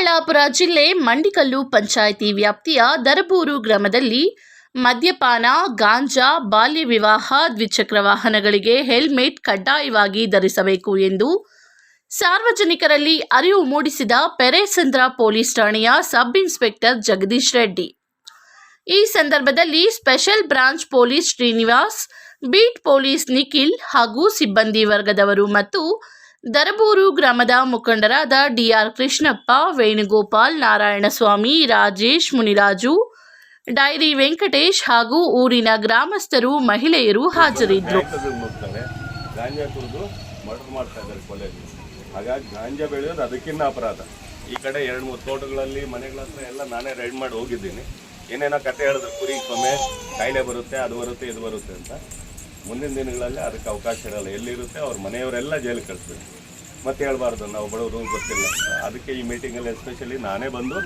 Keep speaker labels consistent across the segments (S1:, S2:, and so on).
S1: ಚಿಕ್ಕಬಳ್ಳಾಪುರ ಜಿಲ್ಲೆ ಮಂಡಿಕಲ್ಲು ಪಂಚಾಯಿತಿ ವ್ಯಾಪ್ತಿಯ ದರಬೂರು ಗ್ರಾಮದಲ್ಲಿ ಮದ್ಯಪಾನ, ಗಾಂಜಾ, ಬಾಲ್ಯ ವಿವಾಹ, ದ್ವಿಚಕ್ರ ವಾಹನಗಳಿಗೆ ಹೆಲ್ಮೆಟ್ ಕಡ್ಡಾಯವಾಗಿ ಧರಿಸಬೇಕು ಎಂದು ಸಾರ್ವಜನಿಕರಲ್ಲಿ ಅರಿವು ಮೂಡಿಸಿದ ಪೆರೇಸಂದ್ರ ಪೊಲೀಸ್ ಠಾಣೆಯ ಸಬ್ ಇನ್ಸ್ಪೆಕ್ಟರ್ ಜಗದೀಶ್ ರೆಡ್ಡಿ. ಈ ಸಂದರ್ಭದಲ್ಲಿ special branch police Srinivas, beat police Nikhil ಹಾಗೂ ಸಿಬ್ಬಂದಿ ವರ್ಗದವರು ಮತ್ತು ದರಬೂರು ಗ್ರಾಮದ ಮುಖಂಡರಾದ ಡಿಆರ್ ಕೃಷ್ಣಪ್ಪ, ವೇಣುಗೋಪಾಲ್, ನಾರಾಯಣಸ್ವಾಮಿ, ರಾಜೇಶ್ ಮುನಿರಾಜು, ಡೈರಿ ವೆಂಕಟೇಶ್ ಹಾಗೂ ಊರಿನ ಗ್ರಾಮಸ್ಥರು, ಮಹಿಳೆಯರು ಹಾಜರಿದ್ದರು.
S2: ಹಾಗಾಗಿ ಗಾಂಜಾ ಬೆಳೆಯೋದು ಅದಕ್ಕಿಂತ ಅಪರಾಧ. ಈ ಕಡೆ ಎರಡು ಮೂರು ತೋಟಗಳಲ್ಲಿ, ಮನೆಗಳ ಹತ್ರ ಎಲ್ಲ ನಾನೇ ರೈಡ್ ಮಾಡಿ ಹೋಗಿದ್ದೀನಿ. ಏನೇನೋ ಕತೆ ಹೇಳಿದ್ರು, ಕುರಿ ಕೊಮ್ಮೆ ಕಾಯಿಲೆ ಬರುತ್ತೆ, ಅದು ಬರುತ್ತೆ, ಇದು ಬರುತ್ತೆ ಅಂತ. ಮುಂದಿನ ದಿನಗಳಲ್ಲಿ ಅದಕ್ಕೆ ಅವಕಾಶ ಇರಲ್ಲ. ಎಲ್ಲಿರುತ್ತೆ? ಅವ್ರ ಮನೆಯವರೆಲ್ಲ ಜೈಲಿಗೆ ಕಳಿಸ್ಬೇಕು. ಮತ್ತೆ ಹೇಳ್ಬಾರ್ದು, ನಾವು ಬಡವರು ಗೊತ್ತಿಲ್ಲ. ಅಂತ ಅದಕ್ಕೆ ಈ ಮೀಟಿಂಗಲ್ಲಿ ಎಸ್ಪೆಷಲಿ ನಾನೇ ಬಂದು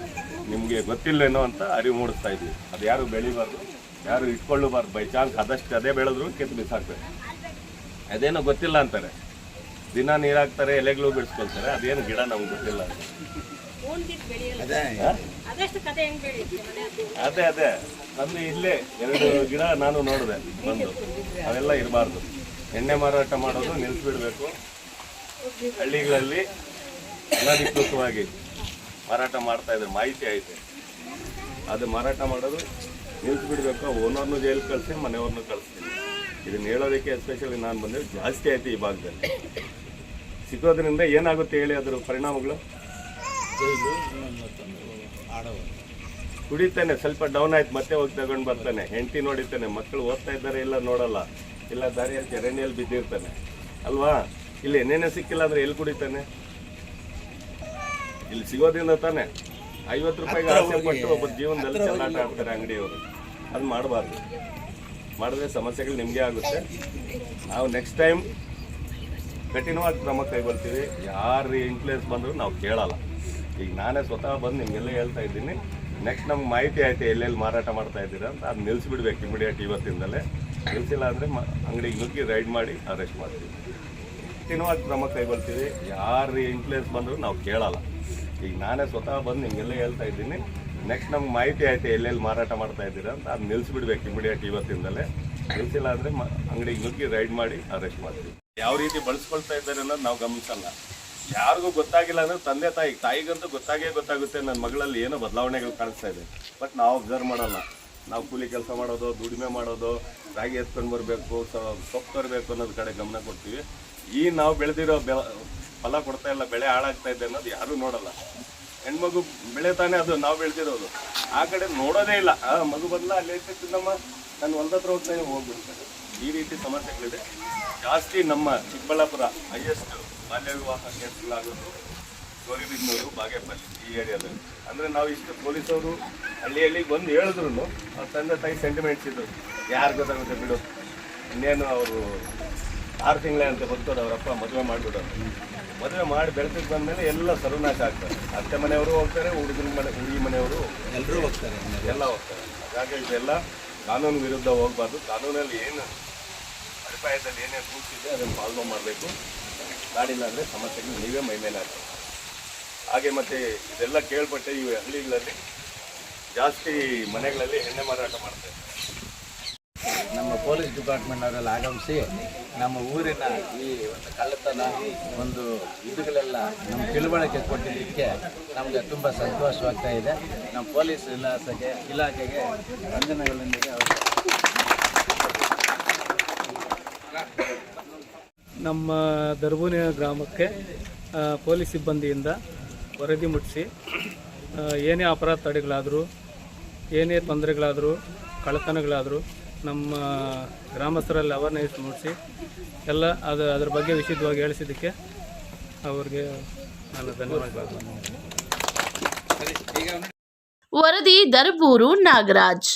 S2: ನಿಮಗೆ ಗೊತ್ತಿಲ್ಲೇನೋ ಅಂತ ಅರಿವು ಮೂಡಿಸ್ತಾ ಇದ್ದೀವಿ ಅದು ಯಾರು ಬೆಳಿಬಾರ್ದು, ಯಾರು ಇಟ್ಕೊಳ್ಳಬಾರ್ದು. ಬೈ ಚಾನ್ಸ್ ಆದಷ್ಟು ಅದೇ ಬೆಳೆದ್ರು ಕಿತ್ತು ಬಿಸಾಕ್ಬೇಕು ಅದೇನೋ ಗೊತ್ತಿಲ್ಲ ಅಂತಾರೆ. ದಿನ ನೀರಾಕ್ತಾರೆ ಎಲೆಗಳು ಬಿಡಿಸ್ಕೊಳ್ತಾರೆ. ಅದೇನು ಗಿಡ ನಮ್ಗೆ ಗೊತ್ತಿಲ್ಲ. ಅದೇ. ಅದೇ ನಮ್ದು ಇಲ್ಲೇ ಎರಡು ಗಿಡ ನಾನು ನೋಡಿದೆ ಬಂದು. ಅವೆಲ್ಲ ಇರಬಾರ್ದು. ಎಣ್ಣೆ ಮಾರಾಟ ಮಾಡೋದು ನಿಲ್ಸ್ಬಿಡ್ಬೇಕು. ಹಳ್ಳಿಗಳಲ್ಲಿ ಅನಧಿಕೃತವಾಗಿ ಮಾರಾಟ ಮಾಡ್ತಾ ಇದ್ದಾರೆ. ಮಾಹಿತಿ ಐತೆ. ಅದು ಮಾರಾಟ ಮಾಡೋದು ನಿಲ್ಸ್ಬಿಡ್ಬೇಕು. ಓನರ್ನು ಜೈಲು ಕಳಿಸಿ ಮನೆಯವ್ರನ್ನೂ ಕಳಿಸ್ತೀನಿ ಇದನ್ನ ಹೇಳೋದಕ್ಕೆ ಎಸ್ಪೆಷಲಿ ನಾನು ಬಂದೆ ಜಾಸ್ತಿ ಆಯ್ತು ಈ ಭಾಗದಲ್ಲಿ. ಸಿಗೋದ್ರಿಂದ ಏನಾಗುತ್ತೆ ಹೇಳಿ ಅದ್ರ ಪರಿಣಾಮಗಳು? ಕುಡಿತಾನೆ ಸ್ವಲ್ಪ ಡೌನ್ ಆಯ್ತು ಮತ್ತೆ ಹೋಗಿ ತಗೊಂಡು ಬರ್ತಾನೆ. ಹೆಂಡತಿ ನೋಡಿತಾನೆ ಮಕ್ಕಳು ಓದ್ತಾ ಇದ್ದಾರೆ ಇಲ್ಲ ನೋಡಲ್ಲ. ಇಲ್ಲ ದಾರಿಯಲ್ಲಿ ಚರಂಡಿಯಲ್ಲಿ ಬಿದ್ದಿರ್ತಾನೆ. ಅಲ್ವಾ? ಇಲ್ಲಿ ಏನೇನೇ ಸಿಕ್ಕಿಲ್ಲ ಅಂದ್ರೆ ಎಲ್ಲಿ ಕುಡಿತಾನೆ? ಇಲ್ಲಿ ಸಿಗೋದ್ರಿಂದ ತಾನೆ. ಐವತ್ತು ರೂಪಾಯಿಗೆ ಆಸೆ ಪಟ್ಟು ಒಬ್ಬ ಜೀವನದಲ್ಲಿ ಚೆಲ್ಲಾಟ ಆಡ್ತಾರೆ ಅಂಗಡಿಯವರು. ಅದು ಮಾಡಬಾರ್ದು. ಮಾಡಿದ್ರೆ ಸಮಸ್ಯೆಗಳು ನಿಮಗೆ ಆಗುತ್ತೆ. ನಾವು ನೆಕ್ಸ್ಟ್ ಟೈಮ್ ಕಠಿಣವಾಗಿ ಕ್ರಮ ಕೈಗೊಳ್ತೀವಿ. ಯಾರು ಇನ್ಫ್ಲೂಯೆನ್ಸ್ ಬಂದರೂ ನಾವು ಕೇಳಲ್ಲ. ಈಗ ನಾನೇ ಸ್ವತಃ ಬಂದು ನಿಮಗೆಲ್ಲ ಹೇಳ್ತಾ ಇದ್ದೀನಿ. ನೆಕ್ಸ್ಟ್ ನಮ್ಗೆ ಮಾಹಿತಿ ಆಯ್ತು ಎಲ್ಲೆಲ್ಲಿ ಮಾರಾಟ ಮಾಡ್ತಾ ಇದ್ದೀರಾ ಅಂತ ಅದು ನಿಲ್ಲಿಸ್ಬಿಡ್ಬೇಕು ಇಮಿಡಿಯೇಟ್ ಇವತ್ತಿಂದಲೇ. ನಿಲ್ಲಿಸಿಲ್ಲ ಅಂದರೆ ಮ ಅಂಗಡಿಗೆ ನುಗ್ಗಿ ರೈಡ್ ಮಾಡಿ ಅರೆಸ್ಟ್ ಮಾಡ್ತೀವಿ. ಕಠಿಣವಾಗಿ ಕ್ರಮ ಕೈಗೊಳ್ತೀವಿ. ಯಾರು ಇನ್ಫ್ಲೂಯೆನ್ಸ್ ಬಂದರೂ ನಾವು ಕೇಳಲ್ಲ. ಈಗ ನಾನೇ ಸ್ವತಃ ಬಂದು ನಿಮಗೆಲ್ಲ ಹೇಳ್ತಾ ಇದ್ದೀನಿ. ನೆಕ್ಸ್ಟ್ ನಮ್ಗೆ ಮಾಹಿತಿ ಆಯ್ತು ಎಲ್ಲೆಲ್ಲಿ ಮಾರಾಟ ಮಾಡ್ತಾ ಇದ್ದೀರಾ ಅಂತ ಅದು ನಿಲ್ಲಿಸ್ಬಿಡ್ಬೇಕು ಇಮಿಡಿಯೇಟ್ ಇವತ್ತಿಂದಲೇ. ನಿಲ್ಲಿಸಿಲ್ಲ ಅಂದರೆ ಮ ಅಂಗಡಿಗೆ ನುಗ್ಗಿ ರೈಡ್ ಮಾಡಿ ಅರೆಸ್ಟ್ ಮಾಡ್ತೀವಿ. ಯಾವ ರೀತಿ ಬಳಸ್ಕೊಳ್ತಾ ಇದ್ದಾರೆ ಅನ್ನೋದು ನಾವು ಗಮನಿಸಲ್ಲ. ಯಾರಿಗೂ ಗೊತ್ತಾಗಿಲ್ಲ ಅಂದ್ರೆ ತಂದೆ ತಾಯಿ, ತಾಯಿಗಂತೂ ಗೊತ್ತಾಗೇ ಗೊತ್ತಾಗುತ್ತೆ ನನ್ನ ಮಗಳಲ್ಲಿ ಏನೋ ಬದಲಾವಣೆಗಳು ಕಾಣಿಸ್ತಾ ಇದೆ. ಬಟ್ ನಾವು ಅಬ್ಸರ್ವ್ ಮಾಡಲ್ಲ. ನಾವು ಕೂಲಿ ಕೆಲಸ ಮಾಡೋದು, ದುಡಿಮೆ ಮಾಡೋದು, ರಾಗಿ ಎತ್ಕೊಂಡು ಬರಬೇಕು ಸೊಪ್ಪು ತರಬೇಕು ಅನ್ನೋದು ಕಡೆ ಗಮನ ಕೊಡ್ತೀವಿ. ಈ ನಾವು ಬೆಳೆದಿರೋ ಬೆಳ ಫಲ ಕೊಡ್ತಾ ಇಲ್ಲ, ಬೆಳೆ ಹಾಳಾಗ್ತಾ ಇದೆ ಅನ್ನೋದು ಯಾರೂ ನೋಡಲ್ಲ. ಹೆಣ್ಮಗು ಬೆಳೆ ತಾನೇ ಅದು, ನಾವು ಬೆಳೆದಿರೋದು. ಆ ಕಡೆ ನೋಡೋದೇ ಇಲ್ಲ. ಆ, ಮಗು ಬದಲ ಅಲ್ಲಿ ತಿನ್ನಮ್ಮ ನಾನು ಹೊಲ್ದ ಹತ್ರ ಹೋಗ್ತಾ ಹೋಗ್ಬಿಡ್ತಾರೆ ಈ ರೀತಿ ಸಮಸ್ಯೆಗಳಿದೆ. ಜಾಸ್ತಿ ನಮ್ಮ ಚಿಕ್ಕಬಳ್ಳಾಪುರ ಹೈಯೆಸ್ಟ್ ಬಾಲ್ಯ ವಿವಾಹ ಕೇಸ್ಗಳಾಗೋದು ಗೌರಿಬಿದ್ನೂರು ಬಾಗೇಪಲ್ಲಿ ಈ ಏರಿಯಾದಲ್ಲಿ. ಅಂದರೆ ನಾವು ಇಷ್ಟು ಪೊಲೀಸವರು ಹಳ್ಳಿಯಲ್ಲಿ ಬಂದು ಹೇಳಿದ್ರು ಅವ್ರ ತಂದೆ ತಾಯಿ ಸೆಂಟಿಮೆಂಟ್ಸ್ ಇದ್ದರು ಯಾರು ಗೊತ್ತಾಗುತ್ತೆ ಬಿಡು. ಇನ್ನೇನು ಅವರು ಆರು ತಿಂಗಳೇ ಅಂತ ಬದುಕೋದು ಅವರಪ್ಪ ಮದುವೆ ಮಾಡಿಬಿಡೋರು ಮದುವೆ ಮಾಡಿ ಬೆಳೆಸಿಗೆ ಬಂದಮೇಲೆ ಎಲ್ಲ ಸರ್ವನಾಶ ಆಗ್ತಾರೆ ಅತ್ತೆ ಮನೆಯವರು ಹೋಗ್ತಾರೆ ಹುಡುಗನ ಮನೆ ಹುಡುಗಿ ಮನೆಯವರು ಎಲ್ಲರೂ ಹೋಗ್ತಾರೆ. ಎಲ್ಲ ಹೋಗ್ತಾರೆ. ಹಾಗಾಗಿ ಇದೆಲ್ಲ ಕಾನೂನು ವಿರುದ್ಧ ಹೋಗಬಾರ್ದು. ಕಾನೂನಲ್ಲಿ ಏನು ಅಡಿಪಾಯದಲ್ಲಿ ಏನೇ ಇದೆ, ಅದನ್ನು ಫಾಲೋ ಮಾಡಬೇಕು. ಮಾಡಿಲ್ಲ ಅಂದರೆ ಸಮಸ್ಯೆಗಳು ನೀವೇ ಮೈ ಮೇಲೆ ಆಗ್ತವೆ ಹಾಗೆ ಮತ್ತು ಇದೆಲ್ಲ ಕೇಳ್ಪಟ್ಟೆ ಈ ಹಳ್ಳಿಗಳಲ್ಲಿ ಜಾಸ್ತಿ ಮನೆಗಳಲ್ಲಿ ಎಣ್ಣೆ ಮಾರಾಟ ಮಾಡ್ತಾರೆ
S3: ನಮ್ಮ ಪೊಲೀಸ್ ಡಿಪಾರ್ಟ್ಮೆಂಟ್ನವರೆಲ್ಲ ಆಗಮಿಸಿ ನಮ್ಮ ಊರಿನ ಈ ಒಂದು ಕಳ್ಳತನ ಒಂದು ಇದುಗಳೆಲ್ಲ ನಮ್ಮ ತಿಳುವಳಿಕೆ ಕೊಟ್ಟಿದ್ದಕ್ಕೆ ನಮಗೆ ತುಂಬ ಸಂತೋಷವಾಗ್ತಾ ಇದೆ. ನಮ್ಮ ಪೊಲೀಸ್ ಇಲಾಖೆಗೆ ಇಲಾಖೆಗೆ ವಂದನೆಗಳೊಂದಿಗೆ ಅವರು
S4: ನಮ್ಮ ದರ್ಬೂರಿನ ಗ್ರಾಮಕ್ಕೆ ಪೊಲೀಸ್ ಸಿಬ್ಬಂದಿಯಿಂದ ವರದಿ ಮುಟ್ಟಿಸಿ ಏನೇ ಅಪರಾಧ ತಡೆಗಳಾದರೂ, ಏನೇ ತೊಂದರೆಗಳಾದರೂ, ಕಳ್ಳತನಗಳಾದರೂ ನಮ್ಮ ಗ್ರಾಮಸ್ಥರಲ್ಲಿ ಅವೇರ್ನೆಸ್ ಮೂಡಿಸಿ ಎಲ್ಲ ಅದು ಅದ್ರ ಬಗ್ಗೆ ವಿಶಿದ್ಧವಾಗಿ ಹೇಳಿಸಿದ್ದಕ್ಕೆ ಅವ್ರಿಗೆ ನಾನು ಧನ್ಯವಾದ
S1: ವರದಿ ದರ್ಬೂರು ನಾಗರಾಜ್.